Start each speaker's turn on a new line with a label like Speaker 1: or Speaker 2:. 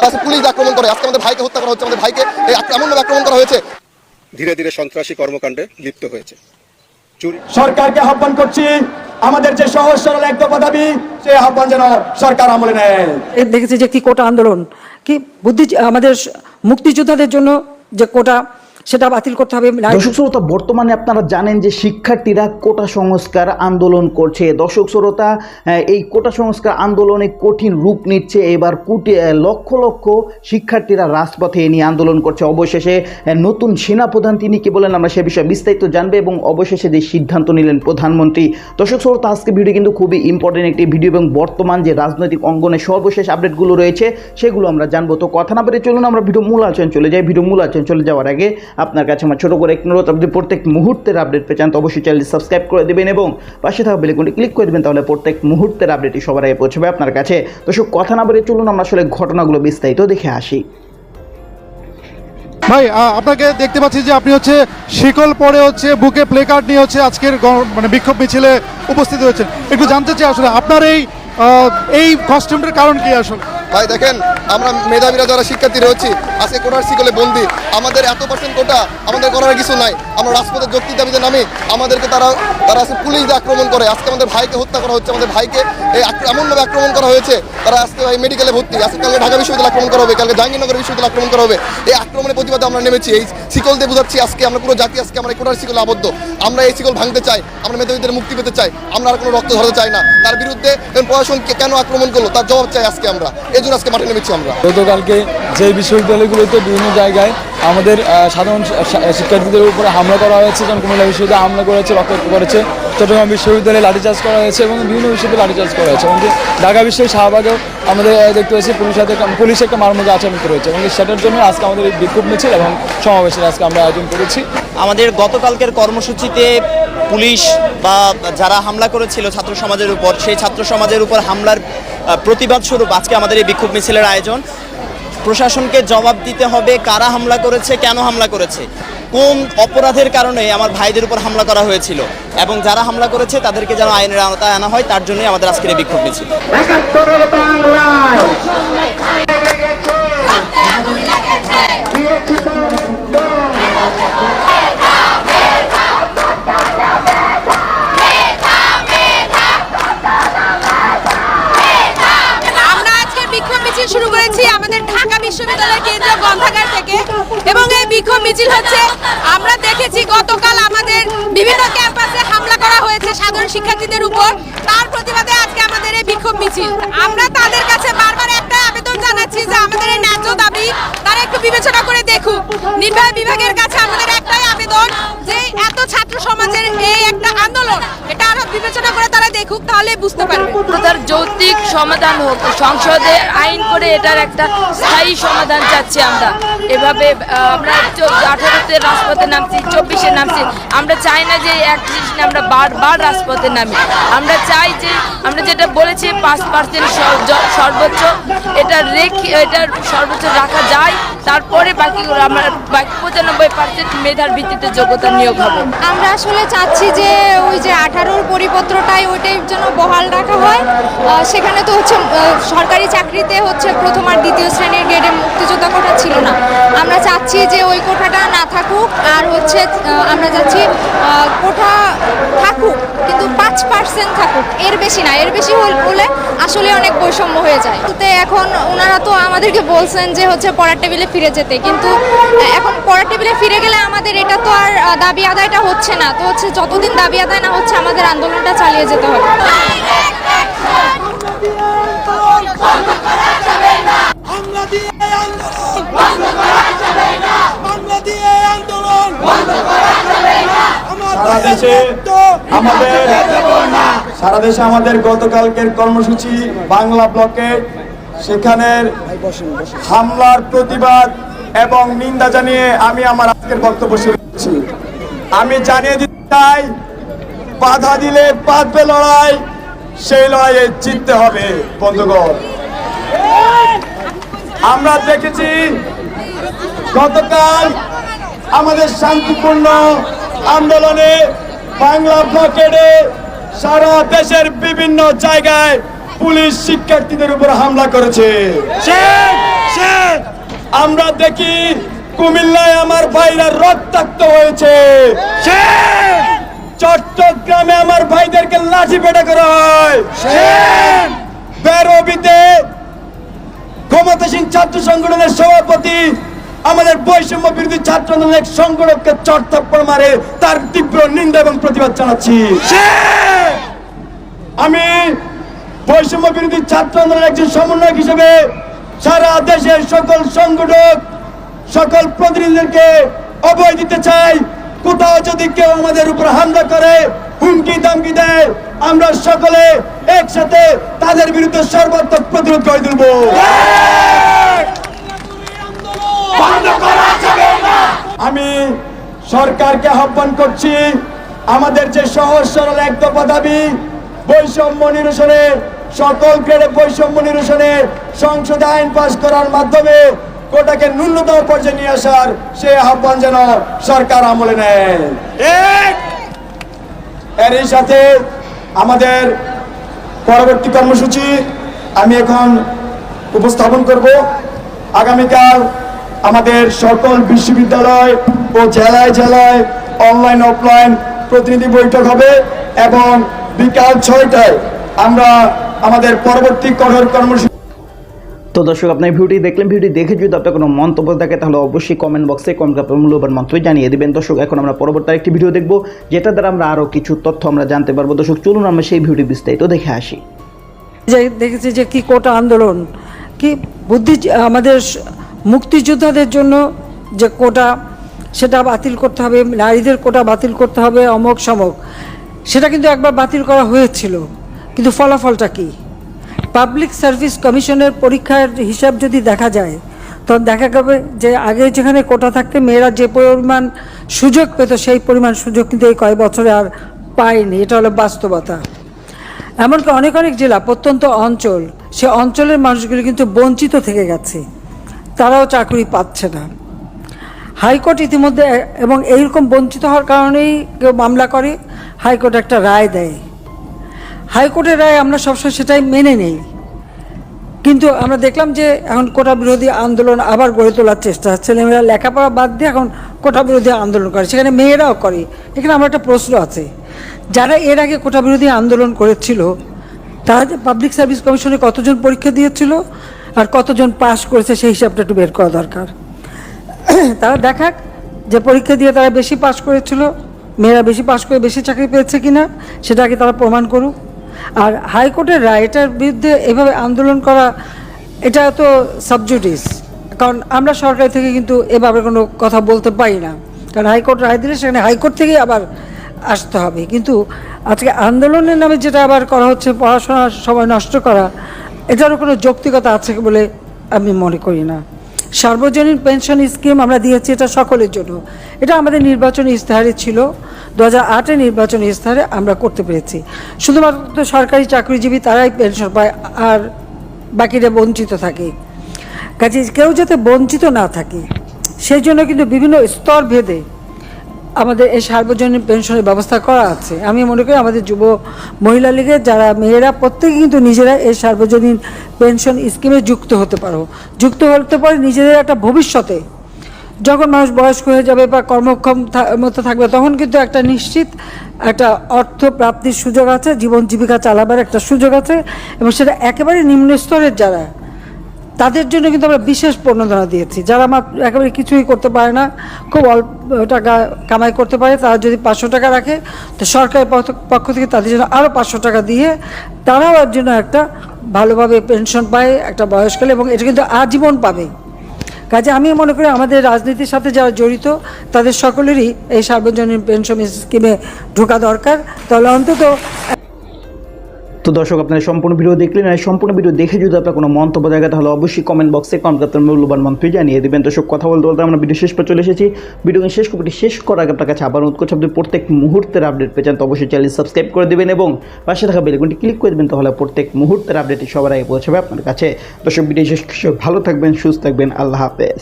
Speaker 1: তারা পুলিশ আক্রমণ করে আজকে আমাদের ভাইকে হত্যা করা হচ্ছে আমাদের ভাইকে এমনভাবে আক্রমণ করা হয়েছে।
Speaker 2: ধীরে ধীরে সন্ত্রাসী কর্মকাণ্ডে লিপ্ত হয়েছে।
Speaker 3: সরকারকে আহ্বান করছি আমাদের যে সহজ সরল এক দফা দাবি সেই আহ্বান যেন সরকার আমলে নেয়।
Speaker 4: দেখেছি যে কি কোটা আন্দোলন কি বুদ্ধি আমাদের মুক্তিযোদ্ধাদের জন্য যে কোটা সেটা বাতিল করতে হবে
Speaker 5: দর্শক শ্রোতা, বর্তমানে আপনারা জানেন যে শিক্ষার্থীরা কোটা সংস্কার আন্দোলন করছে। দর্শক শ্রোতা এই কোটা সংস্কার আন্দোলনে কঠিন রূপ নিচ্ছে। এবার কোটি লক্ষ লক্ষ শিক্ষার্থীরা রাজপথে নিয়ে আন্দোলন করছে। অবশেষে নতুন সেনাপ্রধান তিনি কি বলেন আমরা সে বিষয়ে বিস্তারিত জানবে এবং অবশেষে যে সিদ্ধান্ত নিলেন প্রধানমন্ত্রী। দর্শক শ্রোতা, আজকে ভিডিও কিন্তু খুবই ইম্পর্টেন্ট একটি ভিডিও এবং বর্তমান যে রাজনৈতিক অঙ্গনে সর্বশেষ আপডেটগুলো রয়েছে, সেগুলো আমরা জানব। তো কথা না বেড়ে চলুন, আমরা ভিডিও মূল আলোচনা চলে যাই। ভিডিও মূল আলোচনা চলে যাওয়ার আগে আপনার কাছে আমার ছোট করে একটি অনুরোধ, আপনি প্রত্যেক মুহূর্তের আপডেট পেয়ে চান, তো অবশ্যই চ্যানেল সাবস্ক্রাইব করে দেবেন এবং পাশে থাকা বেলেকনটি ক্লিক করে দেবেন, তাহলে প্রত্যেক মুহূর্তের আপডেটই সবার আগে পৌঁছবে আপনার কাছে। তো সব কথা না বেড়ে চলুন, আমরা আসলে ঘটনাগুলো বিস্তারিত দেখে আসি।
Speaker 6: ভাই আপনাকে দেখতে পাচ্ছি যে আপনি হচ্ছে শিকল পরে হচ্ছে বুকে প্লে কার্ড নিয়ে হচ্ছে আজকের মানে বিক্ষোভ মিছিলে উপস্থিত হয়েছেন। একটু জানতে চাই আসলে, আপনার এই এই কস্টিউমটার কারণ কি আসলে?
Speaker 1: ভাই, দেখেন, আমরা মেধাবীরা যারা শিক্ষার্থী রয়েছি, আজকে কোটার শিকলে বন্দি। আমাদের এত পার্সেন্ট কোটা আমাদের করার কিছু নাই। আমরা রাজপথের যুক্তি দাবিতে নামি, আমাদেরকে তারা তারা আজকে পুলিশ আক্রমণ করে। আজকে আমাদের ভাইকে হত্যা করা হচ্ছে, আমাদের ভাইকে এই এমনভাবে আক্রমণ করা হয়েছে। তারা আজকে ভাই মেডিকেলে ভর্তি। আজকে কালকে ঢাকা বিশ্ববিদ্যালয় আক্রমণ করা হবে, কালকে জাহাঙ্গীরনগর বিশ্ববিদ্যালয় আক্রমণ করা হবে। এই আক্রমণের প্রতিবাদে আমরা নেমেছি। এই শিকল দিয়ে বোঝাচ্ছি, আজকে আমরা পুরো জাতি, আজকে আমরা কোটার শিকল আবদ্ধ। আমরা এই শিকল ভাঙতে চাই, আমরা মেধাবীদের মুক্তি পেতে চাই, আমরা আর কোনো রক্ত ধরতে চাই না। তার বিরুদ্ধে প্রশাসনকে কেন আক্রমণ করল, তার জবাব চাই আজকে আমরা। এই জন্য আজকে মাঠে নেমেছি আমরা।
Speaker 7: গতকালকে যে বিশ্ববিদ্যালয়গুলোতে বিভিন্ন জায়গায় আমাদের সাধারণ শিক্ষার্থীদের উপরে হামলা করা হয়েছে যেমন কুমিল্লা বিশ্ববিদ্যালয়ে হামলা করেছে রক্ত করেছে চট্টগ্রাম বিশ্ববিদ্যালয়ে লাঠিচার্জ করা হয়েছে এবং বিভিন্ন বিশ্ববিদ্যালয়ে লাঠিচার্জ করা হয়েছে। এবং ঢাকা বিশ্বের শাহবাগেও আমাদের দেখতে পাচ্ছি পুলিশের হাতে পুলিশ একটা মারমুখী আচরণ করেছে এবং সেটার জন্য আজকে আমাদের এই বিক্ষোভ মিছিল এবং সমাবেশের আজকে আমরা আয়োজন করেছি।
Speaker 8: আমাদের গতকালকের কর্মসূচিতে পুলিশ বা যারা হামলা করেছিল ছাত্র সমাজের উপর, সেই ছাত্র সমাজের উপর হামলার প্রতিবাদ স্বরূপ আজকে আমাদের এই বিক্ষোভ মিছিলের আয়োজন। প্রশাসনকে জবাব দিতে হবে, কারা হামলা করেছে, কেন হামলা করেছে? কোন অপরাধের কারণে আমার ভাইদের উপর হামলা করা হয়েছিল এবং যারা হামলা করেছে তাদেরকে যেন আইনের আওতায় আনা হয় তার জন্যই আমাদের আজকের এই বিক্ষোভ মিছিল।
Speaker 9: আমরা আজকে বিক্ষোভ মিছিল শুরু করেছি আমাদের ঢাকা বিশ্ববিদ্যালয়ের কেন্দ্রীয় গ্রন্থাগার থেকে এবং বিক্ষোভ মিছিল হচ্ছে। আমরা দেখেছি গতকাল আমাদের বিভিন্ন ক্যাম্পাসে হামলা করা হয়েছে সাধারণ শিক্ষার্থীদের উপর। তার প্রতিবাদে আজকে আমাদের এই বিক্ষোভ মিছিল। আমরা তাদের কাছে বারবার একটা আবেদন জানাচ্ছি যে আমাদের এই ন্যায্য দাবি, তারা একটু বিবেচনা করে দেখুক। নির্বাহী বিভাগের কাছে আবেদন যে এত ছাত্র সমাজের এই একটা আন্দোলন, এটা আরও বিবেচনা করে তারা দেখুক, তাহলে বুঝতে পারবে।
Speaker 10: তার যৌক্তিক সমাধান হোক, সংসদে আইন করে এটার একটা স্থায়ী সমাধান চাচ্ছি আমরা। এভাবে আমরা আঠারোতে রাজপথে নামছি, চব্বিশে নামছি। আমরা চাই না যে একত্রিশে আমরা বারবার রাজপথে নামি। আমরা চাই যে, আমরা যেটা বলেছি, পাঁচ পার্সেন্ট সর্বোচ্চ, এটা রেখে এটা সর্বোচ্চ রাখা যায়। তারপরে বাকিগুলো আমরা, বাকি পঁচানব্বই পার্সেন্ট মেধার ভিত্তিতে যোগ্যতা নিয়োগ হবে।
Speaker 9: আমরা আসলে চাচ্ছি যে ওই যে আঠারোর পরিপত্রটাই ওইটাই যেন বহাল রাখা হয়। সেখানে তো হচ্ছে সরকারি চাকরিতে হচ্ছে প্রথম আর দ্বিতীয় শ্রেণির গ্রেডে মুক্তিযোদ্ধা কোটা ছিল না। আমরা চাচ্ছি যে ওই কোঠাটা না থাকুক, আর হচ্ছে আমরা চাচ্ছি কোঠা থাকুক, কিন্তু পাঁচ পার্সেন্ট থাকুক। এর বেশি না, এর বেশি হলে আসলে অনেক বৈষম্য হয়ে যায়। তো এখন ওনারা তো আমাদেরকে বলছেন যে হচ্ছে পড়ার টেবিলে ফিরে যেতে, কিন্তু এখন পড়ার টেবিলে ফিরে গেলে আমাদের এটা তো আর দাবি আদায়টা হচ্ছে না। তো হচ্ছে যতদিন দাবি আদায় না হচ্ছে আমাদের আন্দোলনটা চালিয়ে যেতে হবে।
Speaker 3: সারা দেশে আমাদের সারা দেশে আমাদের গতকালকের কর্মসূচি বাংলা ব্লকে। সেখানের হামলার প্রতিবাদ এবং নিন্দা জানিয়ে আমি আমার আজকের বক্তব্য শুরু করছি। আমি জানিয়ে দিতে চাই, বাধা দিলে বাঁধবে লড়াই, সেই লড়াইয়ে জিততে হবে, বন্ধুগণ। আমরা দেখেছি, গতকাল আমাদের শান্তিপূর্ণ আন্দোলনে বাংলা ব্লকেডে সারা দেশের বিভিন্ন জায়গায় পুলিশ শিক্ষার্থীদের উপর হামলা করেছে। আমরা দেখি কুমিল্লায় আমার ভাইরা রক্তাক্ত হয়েছে। চট্টগ্রামে আমার ভাইদেরকে লাঠি পেটা করা হয়। বেরোবিতে ক্ষমতাসীন ছাত্র সংগঠনের সভাপতি আমাদের বৈষম্য বিরোধী ছাত্র আন্দোলনের সংগঠককে চট্টপ্পর মারে তার তীব্র নিন্দা এবং প্রতিবাদ জানাচ্ছি। আমি বৈষম্য বিরোধী ছাত্র আন্দোলনের একজন সমন্বয়ক হিসেবে সারা দেশের সকল সংগঠক সকল প্রতিনিধিদেরকে অভয় দিতে চাই। কোথাও যদি কেউ আমাদের উপর হামলা করে হুমকি দামকি দেয় আমরা সকলে একসাথে তাদের বিরুদ্ধে সর্বাত্মক প্রতিরোধ করে তুলব আমি সরকারকে আহ্বান করছি আমাদের যে সহজ সরল এক দফা দাবি বৈষম্য নিরসনে সকল গ্রেডে বৈষম্য নিরসনে সংসদে আইন পাস করার মাধ্যমে কোটাকে ন্যূনতম পর্যায়ে নিয়ে আসার সে আহ্বান যেন সরকার আমলে নেয়। এরই সাথে আমাদের পরবর্তী কর্মসূচি আমি এখন উপস্থাপন করব। আগামীকাল আমাদের সকল বিশ্ববিদ্যালয় ও জেলায় জেলায় অনলাইন অফলাইন প্রতিনিধি বৈঠক হবে এবং বিকাল ছয়টায় আমরা আমাদের পরবর্তী কঠোর কর্মসূচি
Speaker 5: তো দর্শক আপনার ভিডিওটি দেখলেন ভিডিও দেখে যদি আপনার কোনো মন্তব্য থাকে তাহলে অবশ্যই কমেন্ট বক্সে কমেন্ট আপনার মূল্যবান মন্তব্য জানিয়ে দেবেন। দর্শক এখন আমরা পরবর্তী একটি ভিডিও দেখব যেটা দ্বারা আমরা আরও কিছু তথ্য আমরা জানতে পারব। দর্শক চলুন আমরা সেই ভিডিও বিস্তারিত দেখে আসি।
Speaker 4: যে দেখেছি যে কি কোটা আন্দোলন কি বুদ্ধি আমাদের মুক্তিযোদ্ধাদের জন্য যে কোটা সেটা বাতিল করতে হবে নারীদের কোটা বাতিল করতে হবে অমক সমক সেটা কিন্তু একবার বাতিল করা হয়েছিল। কিন্তু ফলাফলটা কি? পাবলিক সার্ভিস কমিশনের পরীক্ষার হিসাব যদি দেখা যায় তখন দেখা যাবে যে আগে যেখানে কোটা থাকতে মেয়েরা যে পরিমাণ সুযোগ পেত, সেই পরিমাণ সুযোগ কিন্তু এই কয়েক বছরে আর পায়নি। এটা হলো বাস্তবতা। এমনকি অনেক অনেক জেলা, প্রত্যন্ত অঞ্চল, সে অঞ্চলের মানুষগুলি কিন্তু বঞ্চিত থেকে গেছে। তারাও চাকরি পাচ্ছে না। হাইকোর্ট ইতিমধ্যে এবং এইরকম বঞ্চিত হওয়ার কারণেই কেউ মামলা করে, হাইকোর্ট একটা রায় দেয়। হাইকোর্টের রায় আমরা সবসময় সেটাই মেনে নেই। কিন্তু আমরা দেখলাম যে এখন কোটা বিরোধী আন্দোলন আবার গড়ে তোলার চেষ্টা ছেলেমেয়েরা লেখাপড়া বাদ দিয়ে এখন কোটা বিরোধী আন্দোলন করে। সেখানে মেয়েরাও করে। এখানে আমার একটা প্রশ্ন আছে। যারা এর আগে কোটা বিরোধী আন্দোলন করেছিল, তারা যে পাবলিক সার্ভিস কমিশনে কতজন পরীক্ষা দিয়েছিল আর কতজন পাশ করেছে সেই হিসাবটা একটু বের করা দরকার। তারা দেখাক যে পরীক্ষা দিয়ে তারা বেশি পাশ করেছিল, মেয়েরা বেশি পাশ করে বেশি চাকরি পেয়েছে কিনা, সেটা আগে তারা প্রমাণ করুক। আর হাইকোর্টের রায় এটার বিরুদ্ধে এভাবে আন্দোলন করা, এটা তো সাবজুডিস কারণ আমরা সরকার থেকে কিন্তু এভাবে কোনো কথা বলতে পারি না। কারণ হাইকোর্ট রায় দিলে সেখানে হাইকোর্ট থেকেই আবার আসতে হবে। কিন্তু আজকে আন্দোলনের নামে যেটা আবার করা হচ্ছে পড়াশোনার সময় নষ্ট করা, এটারও কোনো যৌক্তিকতা আছে বলে আমি মনে করি না। সার্বজনীন পেনশন স্কিম আমরা দিয়েছি এটা সকলের জন্য। এটা আমাদের নির্বাচনী ইস্তাহারে ছিল। দু হাজার নির্বাচনী ইস্তাহারে আমরা করতে পেরেছি। শুধুমাত্র সরকারি চাকরিজীবী তারাই পেনশন পায় আর বাকিরা বঞ্চিত থাকে। কাজে কেউ যাতে বঞ্চিত না থাকে, সেই জন্য কিন্তু বিভিন্ন স্তর ভেদে আমাদের এই সার্বজনীন পেনশনের ব্যবস্থা করা আছে। আমি মনে করি আমাদের যুব মহিলা লীগের যারা মেয়েরা প্রত্যেকে কিন্তু নিজেরা এই সার্বজনীন পেনশন স্কিমে যুক্ত হতে পারো। যুক্ত হতে পারে নিজেদের একটা ভবিষ্যতে। যখন মানুষ বয়স্ক হয়ে যাবে বা কর্মক্ষম মতো থাকবে, তখন কিন্তু একটা নিশ্চিত, একটা অর্থ প্রাপ্তির সুযোগ আছে, জীবন জীবিকা চালাবার একটা সুযোগ আছে, এবং সেটা একেবারে নিম্ন স্তরের যারা, তাদের জন্য কিন্তু আমরা বিশেষ প্রণোদনা দিয়েছি। যারা আমার একেবারে কিছুই করতে পারে না, খুব অল্প টাকা কামাই করতে পারে, তারা যদি পাঁচশো টাকা রাখে, তো সরকারের পক্ষ- থেকে তাদের জন্য আরও পাঁচশো টাকা দিয়ে তারাও জন্য একটা ভালোভাবে পেনশন পায়, একটা বয়সকালে এবং এটা কিন্তু আজীবন পাবে। কাজে আমি মনে করি আমাদের রাজনীতির সাথে যারা জড়িত, তাদের সকলেরই এই সার্বজনীন পেনশন স্কিমে ঢোকা দরকার। তাহলে অন্তত
Speaker 5: তো দর্শক, আপনারা সম্পূর্ণ ভিডিও দেখলেন আর সম্পূর্ণ ভিডিও দেখে যদি আপনার কোনো মন্তব্য থাকে, তাহলে অবশ্যই কমেন্ট বক্সে কমেন্ট আপনার মূল্যবান মন্তব্য জানিয়ে দেবেন। দর্শক, কথা বলতে বলতে আমরা ভিডিও শেষ পর চলে এসেছি। ভিডিও শেষ করতে শেষ করার আগে আপনার কাছে আবার অনুরোধ করছি, আপনি প্রত্যেক মুহূর্তের আপডেট পেয়ে যান, তো অবশ্যই চ্যানেল সাবস্ক্রাইব করে দেবেন এবং পাশে থাকা বেলগুনটি ক্লিক করে দেবেন, তাহলে প্রত্যেক মুহূর্তের আপডেটটি সবার আগে পৌঁছাবে আপনার কাছে। দর্শক ভিডিও শেষ ভালো থাকবেন, সুস্থ থাকবেন। আল্লাহ হাফেজ।